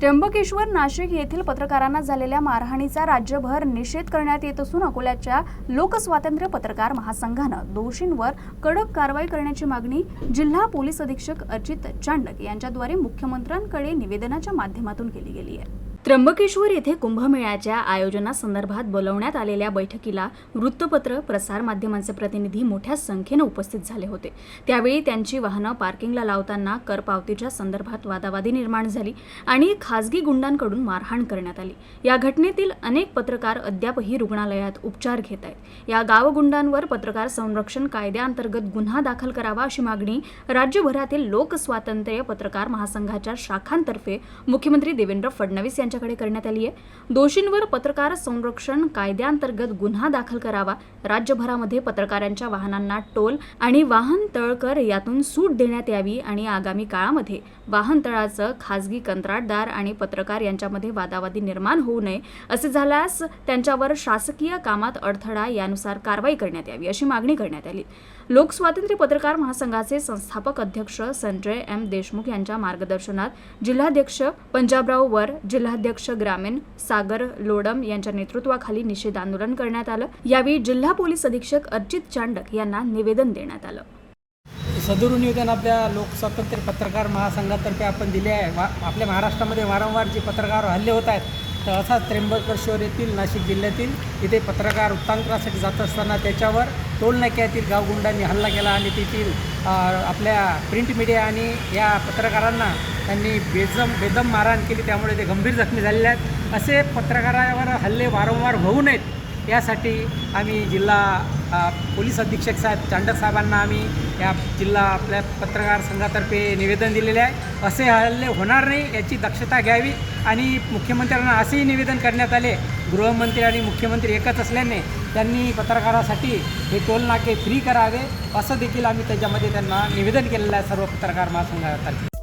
त्र्यंबकेश्वर नाशिक येथील पत्रकारांना झालेल्या मारहाणीचा राज्यभर निषेध करण्यात येत असून अकोल्याच्या लोकस्वातंत्र्य पत्रकार महासंघानं दोषींवर कडक कारवाई करण्याची मागणी जिल्हा पोलीस अधीक्षक अजित चांडक यांच्याद्वारे मुख्यमंत्र्यांकडे निवेदनाच्या माध्यमातून केली गेली आहे. त्र्यंबकेश्वर येथे कुंभमेळ्याच्या आयोजनासंदर्भात बोलवण्यात आलेल्या बैठकीला वृत्तपत्र प्रसारमाध्यमांचे प्रतिनिधी मोठ्या संख्येनं उपस्थित झाले होते. त्यावेळी त्यांची वाहनं पार्किंगला लावताना करपावतीच्या संदर्भात वादावादी निर्माण झाली आणि खासगी गुंडांकडून मारहाण करण्यात आली. या घटनेतील अनेक पत्रकार अद्यापही रुग्णालयात उपचार घेत आहेत. या गावगुंडांवर पत्रकार संरक्षण कायद्याअंतर्गत गुन्हा दाखल करावा अशी मागणी राज्यभरातील लोकस्वातंत्र्य पत्रकार महासंघाच्या शाखांतर्फे मुख्यमंत्री देवेंद्र फडणवीस यांच्या यांच्याकडे करण्यात आली आहे. दोषींवर पत्रकार संरक्षण कायद्याअंतर्गत गुन्हा दाखल करावा. राज्यभरामध्ये पत्रकारांच्या वाहनांना टोल आणि वाहन तळकर यातून सूट देण्यात यावी आणि आगामी काळामध्ये वाहनतळाचं खासगी कंत्राटदार आणि पत्रकार यांच्यामध्ये वादावादी निर्माण होऊ नये असे झाल्यास त्यांच्यावर शासकीय कामात अडथळा यानुसार कारवाई करण्यात यावी अशी मागणी करण्यात आली. लोकस्वातंत्र्य पत्रकार महासंघाचे संस्थापक अध्यक्ष संजय एम देशमुख यांच्या मार्गदर्शनात जिल्हाध्यक्ष पंजाबराव वर जिल्हाध्यक्ष ग्रामीण सागर लोडम यांच्या नेतृत्वाखाली निषेध आंदोलन करण्यात आलं. यावेळी जिल्हा पोलीस अधीक्षक अर्जित चांडक यांना निवेदन देण्यात आलं. सदरू निवेदन आपल्या लोकस्वातंत्र्य पत्रकार महासंघातर्फे आपण दिले आहे. वा आपल्या महाराष्ट्रामध्ये वारंवार जे पत्रकार हल्ले होत आहेत तर त्र्यंबकेश्वर येथील नाशिक जिल्ह्यातील इथे पत्रकार वृत्तांकनासाठी जात असताना त्याच्यावर टोलनाक्यातील गावगुंडांनी हल्ला केला आणि तेथील आपल्या प्रिंट मीडिया आणि या पत्रकारांना त्यांनी बेजम बेदम मारहाण केली. त्यामुळे ते गंभीर जखमी झालेले आहेत. असे पत्रकारावर हल्ले वारंवार होऊ नयेत. यासाठी आम्ही जिल्हा पोलीस अधीक्षक साहेब चांडक साहेबांना आम्ही या जिल्हा आपल्या पत्रकार संघातर्फे निवेदन दिलेले आहे. असे हल्ले होणार नाही याची दक्षता घ्यावी आणि मुख्यमंत्र्यांना असेही निवेदन करण्यात आले. गृहमंत्री आणि मुख्यमंत्री एकच असल्याने त्यांनी पत्रकारासाठी हे टोल नाके फ्री करावे असं देखील आम्ही त्याच्यामध्ये त्यांना निवेदन केलेलं आहे सर्व पत्रकार महासंघातर्फे.